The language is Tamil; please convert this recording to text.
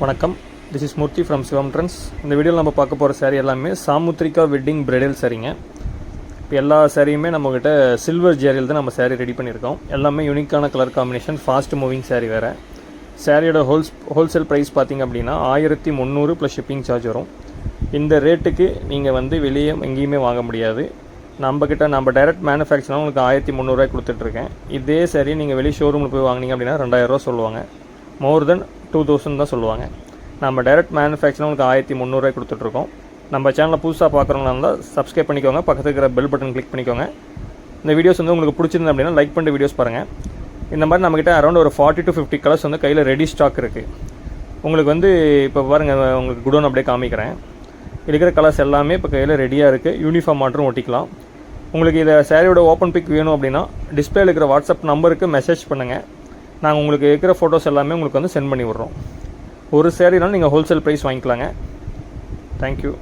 வணக்கம். This is Murthy from Sivam trends இந்த வீடியோவில் நம்ம பார்க்க போகிற சேரீ எல்லாமே சாமுத்ரிகா வெட்டிங் பிரைடல் சரிங்க இப்போ எல்லா சாரியுமே நம்மக்கிட்ட சில்வர் ஜேரியில் தான் நம்ம சாரீ ரெடி பண்ணியிருக்கோம் எல்லாமே யூனிக்கான colour combination fast moving sari வேறு. சாரியோட ஹோல்ஸ் ஹோல்சேல் ப்ரைஸ் பார்த்தீங்க அப்படின்னா ஆயிரத்தி முந்நூறு ப்ளஸ் ஷிப்பிங் சார்ஜ் வரும். இந்த ரேட்டுக்கு நீங்கள் வந்து வெளியே எங்கேயுமே வாங்க முடியாது. நம்மக்கிட்ட நம்ம டைரக்ட் மேனுஃபேக்சராக உங்களுக்கு ஆயிரத்தி முந்நூறுரூவாய் கொடுத்துட்ருக்கேன் இதே சரி நீங்கள் வெளியே ஷோரூமில் போய் வாங்கினீங்க அப்படின்னா ரெண்டாயிரரூவா சொல்லுவாங்க. மோர் தென் டூ தௌசண்ட் தான் சொல்லுவாங்க. நம்ம டைரக்ட் மேனுஃபேக்சர் உங்களுக்கு ஆயிரத்தி முந்நூறுரூவாய் கொடுத்துட்ருக்கோம். நம்ம சேனலை புதுசாக பார்க்குறவங்களா இருந்தால் சப்ஸ்கிரைப் பண்ணிக்கோங்க. பக்கத்தில் இருக்கிற பெல் பட்டன் கிளிக் பண்ணிக்கோங்க. இந்த வீடியோஸ் வந்து உங்களுக்கு பிடிச்சிருந்தது அப்படின்னா லைக் பண்ணிட்டு வீடியோஸ் பாருங்கள் இந்த மாதிரி நம்மக்கிட்ட அரௌண்ட் ஒரு ஃபார்ட்டி டு ஃபிஃப்டி கலர்ஸ் வந்து கையில் ரெடி ஸ்டாக் இருக்குது உங்களுக்கு வந்து இப்போ பாருங்கள் உங்களுக்கு குடோன் அப்படியே காமிக்கிறேன். இருக்கிற கலர்ஸ் எல்லாமே இப்போ கையில் ரெடியாக இருக்குது யூனிஃபார்ம் மாட்டும் ஒட்டிக்கலாம். உங்களுக்கு இதை சேரீயோட ஓப்பன் பிக் வேணும் அப்படின்னா டிஸ்பிளேல இருக்கிற வாட்ஸ்அப் நம்பருக்கு மெசேஜ் பண்ணுங்கள் நாங்கள் உங்களுக்கு இருக்கிற ஃபோட்டோஸ் எல்லாமே உங்களுக்கு வந்து சென்ட் பண்ணி விட்றோம். ஒரு சேரீனாலும் நீங்கள் ஹோல்சேல் ப்ரைஸ் வாங்கிக்கலாங்க. தேங்க்யூ